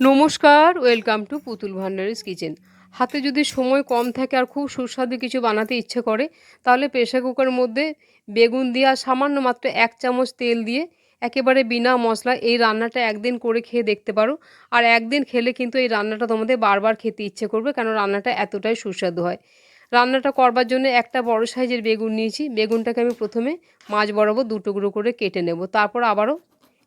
নমস্কার welcome to পুতুল ভান্ডারিস kitchen হাতে যদি সময় কম থাকে আর খুব সুস্বাদু কিছু বানাতে ইচ্ছে করে, তাহলে প্রেশার কুকারের মধ্যে বেগুন দিয়ে আর সামান্য মাত্র এক চামচ তেল দিয়ে একেবারে বিনা মশলা এই রান্নাটা একদিন করে খেয়ে দেখতে পারো। আর একদিন খেলে কিন্তু এই রান্নাটা তোমাদের বারবার খেতে ইচ্ছে করবে, কেন রান্নাটা এতটাই সুস্বাদু হয়। রান্নাটা করবার জন্য একটা বড় সাইজের বেগুন নিয়েছি। বেগুনটাকে আমি প্রথমে মাছ বরাবর দু টুকরো করে কেটে নেব। তারপর আবারও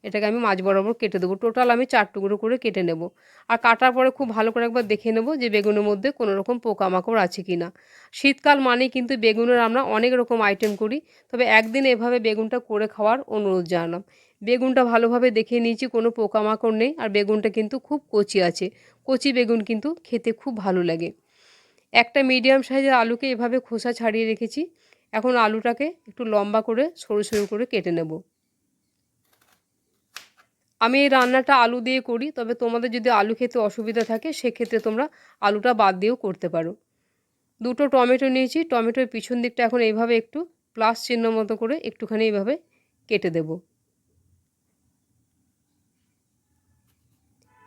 এটাকে আমি মাছ বরাবর কেটে দেবো। টোটাল আমি চার টুকরো করে কেটে নেব। আর কাটার পরে খুব ভালো করে একবার দেখে নেব যে বেগুনের মধ্যে কোনো রকম পোকামাকড় আছে কি না শীতকাল মানেই কিন্তু বেগুনের আমরা অনেক রকম আইটেম করি, তবে একদিন এভাবে বেগুনটা করে খাওয়ার অনুরোধ জানালাম। বেগুনটা ভালোভাবে দেখে নিয়েছি, কোনো পোকামাকড় নেই, আর বেগুনটা কিন্তু খুব কচি আছে। কচি বেগুন কিন্তু খেতে খুব ভালো লাগে। একটা মিডিয়াম সাইজের আলুকে এভাবে খোসা ছাড়িয়ে রেখেছি। এখন আলুটাকে একটু লম্বা করে সরু সরু করে কেটে নেব। আমি এই রান্নাটা আলু দিয়ে করি, তবে তোমাদের যদি আলু খেতে অসুবিধা থাকে, সেক্ষেত্রে তোমরা আলুটা বাদ দিয়েও করতে পারো। দুটো টমেটো নিয়েছি, টমেটোর পিছন দিকটা এখন এইভাবে একটু প্লাস চিহ্ন মতো করে একটুখানি এইভাবে কেটে দেব।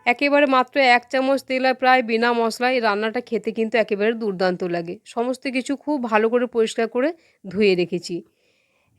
একেবারে মাত্র এক চামচ তেল আর প্রায় বিনা মশলায় রান্নাটা খেতে কিন্তু একেবারে দুর্দান্ত লাগে। সমস্ত কিছু খুব ভালো করে পরিষ্কার করে ধুয়ে রেখেছি।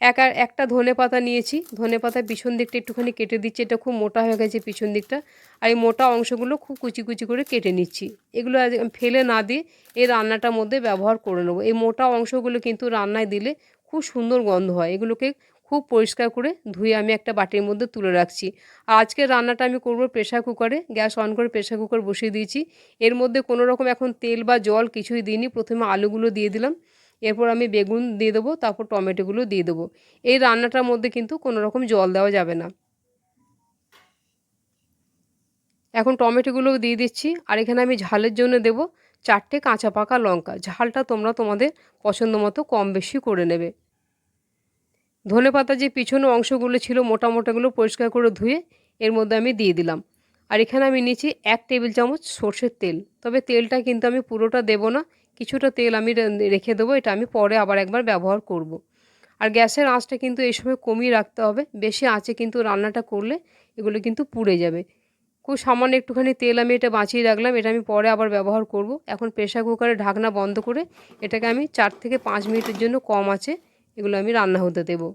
এক একটা ধনে পাতা নিয়েছি। ধনে পাতার পিছন দিকটা একটুখানি কেটে দিচ্ছি। এটা খুব মোটা হয়ে গেছে পিছন দিকটা। আর এই মোটা অংশগুলো খুব কুচি কুচি করে কেটে নিচ্ছি। এগুলো ফেলে না দিয়ে এই রান্নাটার মধ্যে ব্যবহার করে নেব। এই মোটা অংশগুলো কিন্তু রান্নায় দিলে খুব সুন্দর গন্ধ হয়। এগুলোকে খুব পরিষ্কার করে ধুয়ে আমি একটা বাটির মধ্যে তুলে রাখছি। আর আজকের রান্নাটা আমি করব প্রেশার কুকারে। গ্যাস অন করে প্রেশার কুকার বসিয়ে দিয়েছি। এর মধ্যে কোনো রকম এখন তেল বা জল কিছুই দিইনি। প্রথমে আলুগুলো দিয়ে দিলাম। এরপর আমি বেগুন দিয়ে দেবো, তারপর টমেটোগুলো দিয়ে দেবো। এই রান্নাটার মধ্যে কিন্তু কোনো রকম জল দেওয়া যাবে না। এখন টমেটোগুলো দিয়ে দিচ্ছি, আর এখানে আমি ঝালের জন্য দেব চারটে কাঁচা পাকা লঙ্কা। ঝালটা তোমরা তোমাদের পছন্দ মতো কম বেশি করে নেবে। ধনে পাতা যে পিছনে অংশগুলো ছিল মোটা মোটাগুলো পরিষ্কার করে ধুয়ে এর মধ্যে আমি দিয়ে দিলাম। আর এখানে আমি নিয়েছি এক টেবিল চামচ সর্ষের তেল। তবে তেলটা কিন্তু আমি পুরোটা দেব না কিছুটা তেল আমি রেখে দেবো, এটা আমি পরে আবার একবার ব্যবহার করব। আর গ্যাসের আঁচটা কিন্তু এই সময় কমিয়ে রাখতে হবে, বেশি আঁচে কিন্তু রান্নাটা করলে এগুলো কিন্তু পুড়ে যাবে। খুব সামান্য একটুখানি তেল আমি এটা বাঁচিয়ে রাখলাম, এটা আমি পরে আবার ব্যবহার করব। এখন প্রেশার কুকারে ঢাকনা বন্ধ করে এটাকে আমি চার থেকে পাঁচ মিনিটের জন্য কম আছে এগুলো আমি রান্না হতে দেবো।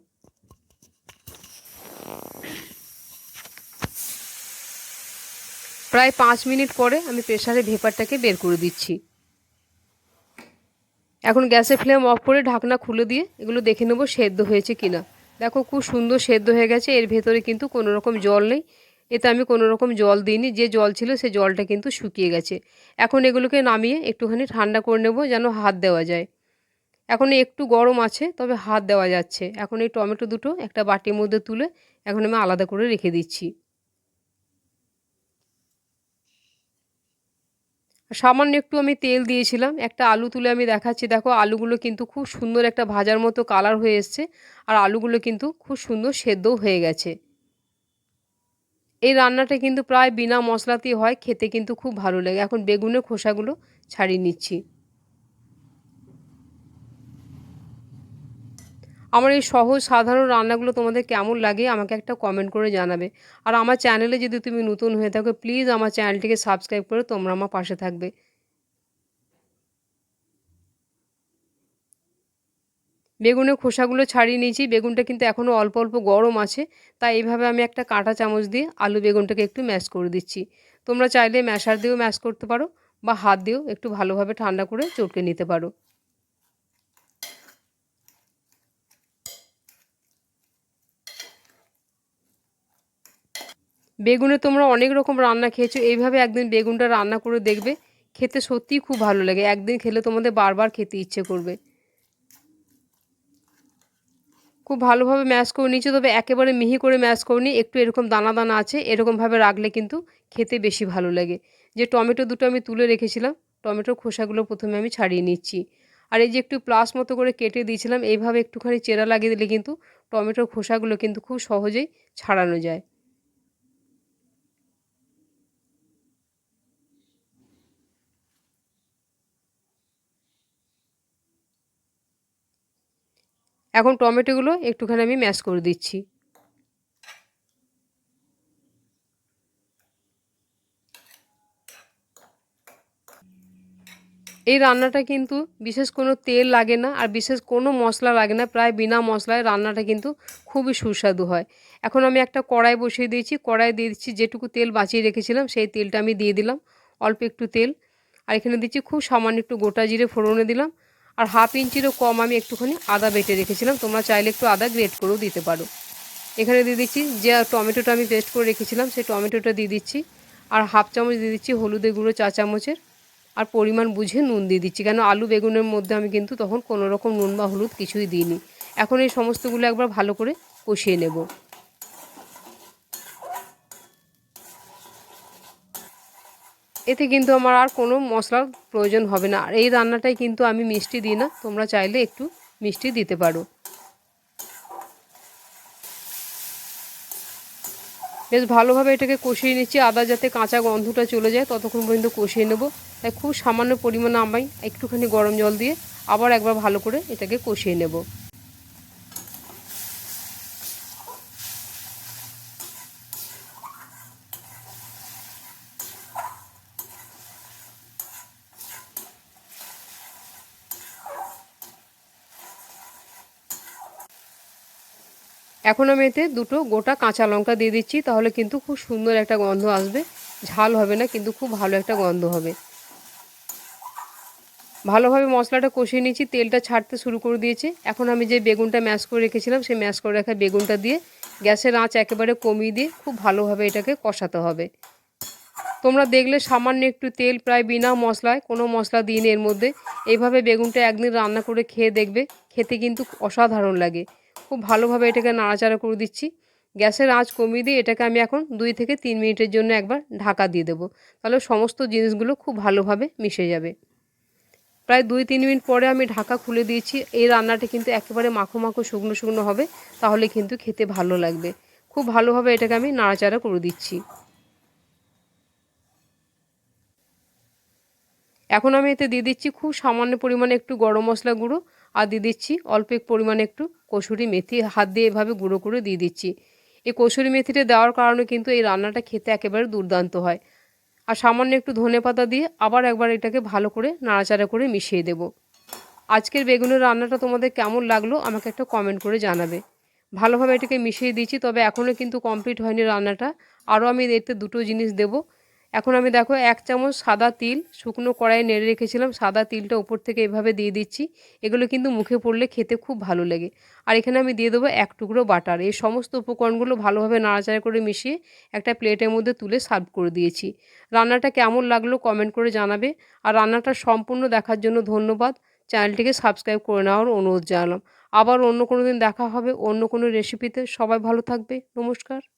প্রায় পাঁচ মিনিট পরে আমি প্রেশারে ভেপারটাকে বের করে দিচ্ছি। এখন গ্যাসের ফ্লেম অফ করে ঢাকনা খুলে দিয়ে এগুলো দেখে নেব সেদ্ধ হয়েছে কিনা। দেখো খুব সুন্দর সেদ্ধ হয়ে গেছে, এর ভেতরে কিন্তু কোনো রকম জল নেই। এতে আমি কোনো রকম জল দিইনি, যে জল ছিল সে জলটা কিন্তু শুকিয়ে গেছে। এখন এগুলোকে নামিয়ে একটুখানি ঠান্ডা করে নেব যেন হাত দেওয়া যায়। এখন একটু গরম আছে, তবে হাত দেওয়া যাচ্ছে। এখন এই টমেটো দুটো একটা বাটির মধ্যে তুলে এখন আমি আলাদা করে রেখে দিচ্ছি। সামান্য একটু আমি তেল দিয়েছিলাম, একটা আলু তুলে আমি দেখাচ্ছি। দেখো, আলুগুলো কিন্তু খুব সুন্দর একটা ভাজার মতো কালার হয়ে এসছে আর আলুগুলো কিন্তু খুব সুন্দর সেদ্ধ হয়ে গেছে। এই রান্নাটা কিন্তু প্রায় বিনা মশলাতেই হয়, খেতে কিন্তু খুব ভালো লাগে। এখন বেগুনের খোসাগুলো ছাড়িয়ে নিচ্ছি। আমার এই সহজ সাধারণ রান্নাগুলো তোমাদের কেমন লাগে আমাকে একটা কমেন্ট করে জানাবে। আর আমার চ্যানেলে যদি তুমি নতুন হয়ে থাকো প্লিজ আমার চ্যানেলটিকে সাবস্ক্রাইব করে তোমরা আমার পাশে থাকবে। বেগুনের খোসাগুলো ছাড়িয়ে নিয়েছি। বেগুনটা কিন্তু এখনও অল্প অল্প গরম আছে, তাই এইভাবে আমি একটা কাঁটা চামচ দিয়ে আলু বেগুনটাকে একটু ম্যাশ করে দিচ্ছি। তোমরা চাইলে ম্যাশার দিয়েও ম্যাশ করতে পারো বা হাত দিয়েও একটু ভালোভাবে ঠান্ডা করে চটকে নিতে পারো। বেগুনে তোমরা অনেক রকম রান্না খেয়েছো, এইভাবে একদিন বেগুনটা রান্না করে দেখবে, খেতে সত্যিই খুব ভালো লাগে, একদিন খেলে তোমাদের বারবার খেতে ইচ্ছে করবে। খুব ভালোভাবে ম্যাশ করে নিচ্ছি তবে একেবারে মিহি করে ম্যাশ করে করিনি একটু এরকম দানা দানা আছে, এরকমভাবে রাখলে কিন্তু খেতে বেশি ভালো লাগে। যে টমেটো দুটো আমি তুলে রেখেছিলাম টমেটোর খোসাগুলো প্রথমে আমি ছাড়িয়ে নিচ্ছি। আর এই যে একটু প্লাস মতো করে কেটে দিয়েছিলাম, এইভাবে একটুখানি চেরা লাগিয়ে দিলে কিন্তু টমেটোর খোসাগুলো কিন্তু খুব সহজেই ছাড়ানো যায়। এখন টমেটোগুলো একটুখানি আমি ম্যাশ করে দিচ্ছি। এই রান্নাটা কিন্তু বিশেষ কোনো তেল লাগে না আর বিশেষ কোনো মশলা লাগে না, প্রায় বিনা মশলায় রান্নাটা কিন্তু খুবই সুস্বাদু হয়। এখন আমি একটা কড়াই বসিয়ে দিয়েছি, কড়াই দিয়ে দিচ্ছি যেটুকু তেল বাঁচিয়ে রেখেছিলাম সেই তেলটা আমি দিয়ে দিলাম, অল্প একটু তেল। আর এখানে দিচ্ছি খুব সামান্য একটু গোটা জিরে ফোড়নে দিলাম আর হাফ ইঞ্চিরও কম আমি একটুখানি আদা বেটে রেখেছিলাম। তোমরা চাইলে একটু আদা গ্রেট করেও দিতে পারো। এখানে দিয়ে দিচ্ছি যে টমেটোটা আমি পেস্ট করে রেখেছিলাম, সেই টমেটোটা দিয়ে দিচ্ছি। আর হাফ চামচ দিয়ে দিচ্ছি হলুদের গুঁড়ো চা চামচের। আর পরিমাণ বুঝে নুন দিয়ে দিচ্ছি, কেন আলু বেগুনের মধ্যে আমি কিন্তু তখন কোনো রকম নুন বা হলুদ কিছুই দিইনি। এখন এই সমস্তগুলো একবার ভালো করে কষিয়ে নেব। এতে কিন্তু আমার আর কোনো মশলার প্রয়োজন হবে না। আর এই রান্নাটাই কিন্তু আমি মিষ্টি দিই না, তোমরা চাইলে একটু মিষ্টি দিতে পারো। বেশ ভালোভাবে এটাকে কষিয়ে নিচ্ছি, আদা যাতে কাঁচা গন্ধটা চলে যায়, ততক্ষণ পর্যন্ত কষিয়ে নেব। তাই খুব সামান্য পরিমাণে আমি একটুখানি গরম জল দিয়ে আবার একবার ভালো করে এটাকে কষিয়ে নেব। এখন আমি এতে দুটো গোটা কাঁচা লঙ্কা দিয়ে দিচ্ছি, তাহলে কিন্তু খুব সুন্দর একটা গন্ধ আসবে। ঝাল হবে না, কিন্তু খুব ভালো একটা গন্ধ হবে। ভালোভাবে মশলাটা কষিয়ে নিচ্ছি তেলটা ছাড়তে শুরু করে দিয়েছে। এখন আমি যে বেগুনটা ম্যাশ করে রেখেছিলাম, সেই ম্যাশ করে রাখা বেগুনটা দিয়ে গ্যাসের আঁচ একেবারে কমিয়ে দিয়ে খুব ভালোভাবে এটাকে কষাতে হবে। তোমরা দেখলে সামান্য একটু তেল, প্রায় বিনা মশলায়, কোনো মশলা দিন এর মধ্যে। এইভাবে বেগুনটা একদিন রান্না করে খেয়ে দেখবে, খেতে কিন্তু অসাধারণ লাগে। খুব ভালোভাবে এটাকে নাড়াচাড়া করে দিচ্ছি। গ্যাসের আঁচ কমিয়ে দিয়ে এটাকে আমি এখন দুই থেকে তিন মিনিটের জন্য একবার ঢাকা দিয়ে দেবো। তাহলে সমস্ত জিনিসগুলো খুব ভালোভাবে মিশে যাবে। প্রায় দুই তিন মিনিট পরে আমি ঢাকা খুলে দিয়েছি। এই রান্নাটা কিন্তু একেবারে মাখো মাখো শুকনো শুকনো হবে, তাহলে কিন্তু খেতে ভালো লাগবে। খুব ভালোভাবে এটাকে আমি নাড়াচাড়া করে দিচ্ছি। এখন আমি এতে দিয়ে দিচ্ছি খুব সামান্য পরিমাণে একটু গরম মশলা গুঁড়ো আর দিয়ে দিচ্ছি অল্প পরিমাণে একটু কসুরি মেথি, হাত দিয়ে এভাবে গুঁড়ো করে দিয়ে দিচ্ছি। এই কসুরি মেথিটা দেওয়ার কারণে কিন্তু এই রান্নাটা খেতে একেবারে দুর্দান্ত হয়। আর সামান্য একটু ধনে পাতা দিয়ে আবার একবার এটাকে ভালো করে নাড়াচাড়া করে মিশিয়ে দেব। আজকের বেগুনের রান্নাটা তোমাদের কেমন লাগল আমাকে একটা কমেন্ট করে জানাবে। ভালোভাবে এটাকে মিশিয়ে দিচ্ছি তবে এখনও কিন্তু কমপ্লিট হয়নি রান্নাটা। আরও আমি এতে দুটো জিনিস দেবো। এখন আমি দেখো এক চামচ সাদা তিল শুকনো কড়াইয়ে নেড়ে রেখেছিলাম। সাদা তিলটা উপর থেকে এভাবে দিয়ে দিচ্ছি। এগুলো কিন্তু মুখে পড়লে খেতে খুব ভালো লাগে। আর এখানে আমি দিয়ে দেবো এক টুকরো বাটার। এই সমস্ত উপকরণগুলো ভালোভাবে নাড়াচাড়া করে মিশিয়ে একটা প্লেটের মধ্যে তুলে সার্ভ করে দিয়েছি। রান্নাটা কেমন লাগল কমেন্ট করে জানাবে। আর রান্নাটা সম্পূর্ণ দেখার জন্য ধন্যবাদ। চ্যানেলটিকে সাবস্ক্রাইব করে নেওয়ার অনুরোধ জানালাম। আবার অন্য কোনো দিন দেখা হবে অন্য কোনো রেসিপিতে সবাই ভালো থাকবে। নমস্কার।